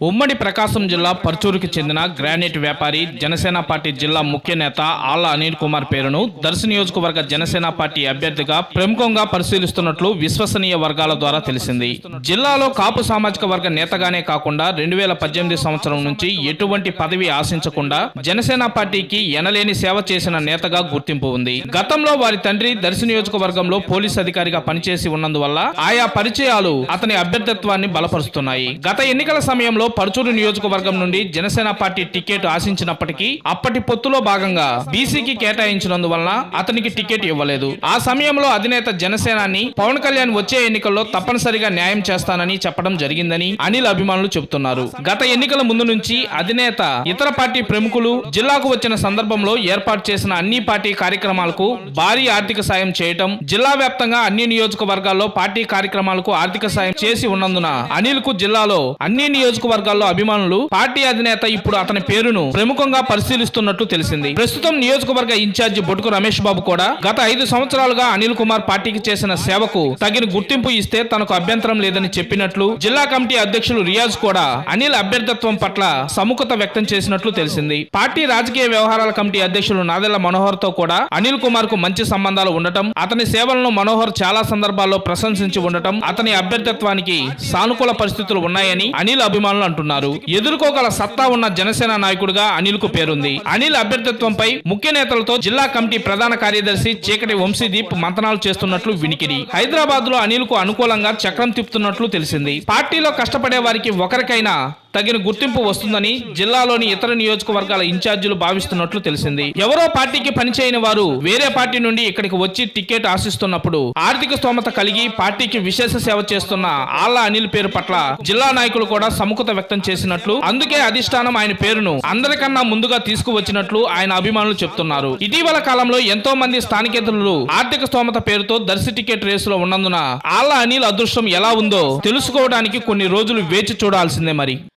ఉమ్మడి ప్రకాశం జిల్లా పర్చూరుకు చెందిన గ్రానైట్ వ్యాపారి జనసేన పార్టీ జిల్లా ముఖ్య నేత ఆళ్ళ అనిల్ కుమార్ పేరును దర్శి నియోజకవర్గ జనసేన పార్టీ అభ్యర్థిగా ప్రముఖంగా పరిశీలిస్తున్నట్లు విశ్వసనీయ వర్గాల ద్వారా తెలిసింది. జిల్లాలో కాపు సామాజిక వర్గ నేతగానే కాకుండా రెండు వేల పద్దెనిమిది సంవత్సరం నుంచి ఎటువంటి పదవి ఆశించకుండా జనసేన పార్టీకి ఎనలేని సేవ చేసిన నేతగా గుర్తింపు ఉంది. గతంలో వారి తండ్రి దర్శి నియోజకవర్గంలో పోలీస్ అధికారిగా పనిచేసి ఉన్నందువల్ల ఆయా పరిచయాలు అతని అభ్యర్థిత్వాన్ని బలపరుస్తున్నాయి. గత ఎన్నికల సమయంలో పరుచూరు నియోజకవర్గం నుండి జనసేన పార్టీ టికెట్ ఆశించినప్పటికీ అప్పటి పొత్తులో భాగంగా బీసీకి కేటాయించినందువలన అతనికి టికెట్ ఇవ్వలేదు. ఆ సమయంలో అధినేత జనసేనాని పవన్ కళ్యాణ్ వచ్చే ఎన్నికల్లో తప్పనిసరిగా న్యాయం చేస్తానని చెప్పడం జరిగిందని అనిల్ అభిమానులు చెబుతున్నారు. గత ఎన్నికల ముందు నుంచి అధినేత ఇతర పార్టీ ప్రముఖులు జిల్లాకు వచ్చిన సందర్భంలో ఏర్పాటు చేసిన అన్ని పార్టీ కార్యక్రమాలకు భారీ ఆర్థిక సాయం చేయటం జిల్లా వ్యాప్తంగా అన్ని నియోజకవర్గాల్లో పార్టీ కార్యక్రమాలకు ఆర్థిక సాయం చేసి ఉన్నందున అనిల్కు జిల్లాలో అన్ని నియోజకవర్గ నియోజకవర్గాల్లో అభిమానులు పార్టీ అధినేత ఇప్పుడు అతని పేరును ప్రముఖంగా పరిశీలిస్తున్నట్లు తెలిసింది. ప్రస్తుతం నియోజకవర్గ ఇన్ఛార్జి బొటుకు రమేష్ బాబు కూడా గత ఐదు సంవత్సరాలుగా అనిల్ కుమార్ పార్టీకి చేసిన సేవకు తగిన గుర్తింపు ఇస్తే తనకు అభ్యంతరం లేదని చెప్పినట్లు జిల్లా కమిటీ అధ్యక్షులు రియాజ్ కూడా అనిల్ అభ్యర్థిత్వం పట్ల సముఖత వ్యక్తం చేసినట్లు తెలిసింది. పార్టీ రాజకీయ వ్యవహారాల కమిటీ అధ్యక్షులు నాదెళ్ళ మనోహర్తో కూడా అనిల్ కుమార్కు మంచి సంబంధాలు ఉండటం అతని సేవలను మనోహర్ చాలా సందర్భాల్లో ప్రశంసించి ఉండటం అతని అభ్యర్థిత్వానికి సానుకూల పరిస్థితులు ఉన్నాయని అనిల్ అభిమానులు అంటున్నారు. ఎదుర్కోగల సత్తా ఉన్న జనసేన నాయకుడిగా అనిల్కు పేరుంది. అనిల్ అభ్యర్థిత్వంపై ముఖ్య నేతలతో జిల్లా కమిటీ ప్రధాన కార్యదర్శి చీకటి వంశీదీప్ మంతనాలు చేస్తున్నట్లు వినికిడి. హైదరాబాద్లో అనిల్కు అనుకూలంగా చక్రం తిప్పుతున్నట్లు తెలిసింది. పార్టీలో కష్టపడే వారికి ఒకరికైనా తగిన గుర్తింపు వస్తుందని జిల్లాలోని ఇతర నియోజకవర్గాల ఇన్ఛార్జీలు భావిస్తున్నట్లు తెలిసింది. ఎవరో పార్టీకి పనిచేయని వారు వేరే పార్టీ నుండి ఇక్కడికి వచ్చి టికెట్ ఆశిస్తున్నప్పుడు ఆర్థిక స్తోమత కలిగి పార్టీకి విశేష సేవ చేస్తున్న ఆళ్ళ అనిల్ పేరు పట్ల జిల్లా నాయకులు కూడా సముఖత వ్యక్తం చేసినట్లు అందుకే అధిష్టానం ఆయన పేరును అందరికన్నా ముందుగా తీసుకువచ్చినట్లు ఆయన అభిమానులు చెప్తున్నారు. ఇటీవల కాలంలో ఎంతో మంది స్థానికేతరులు ఆర్థిక స్తోమత పేరుతో దర్శి టికెట్ రేసులో ఉన్నందున ఆళ్ళ అనిల్ అదృష్టం ఎలా ఉందో తెలుసుకోవడానికి కొన్ని రోజులు వేచి చూడాల్సిందే మరి.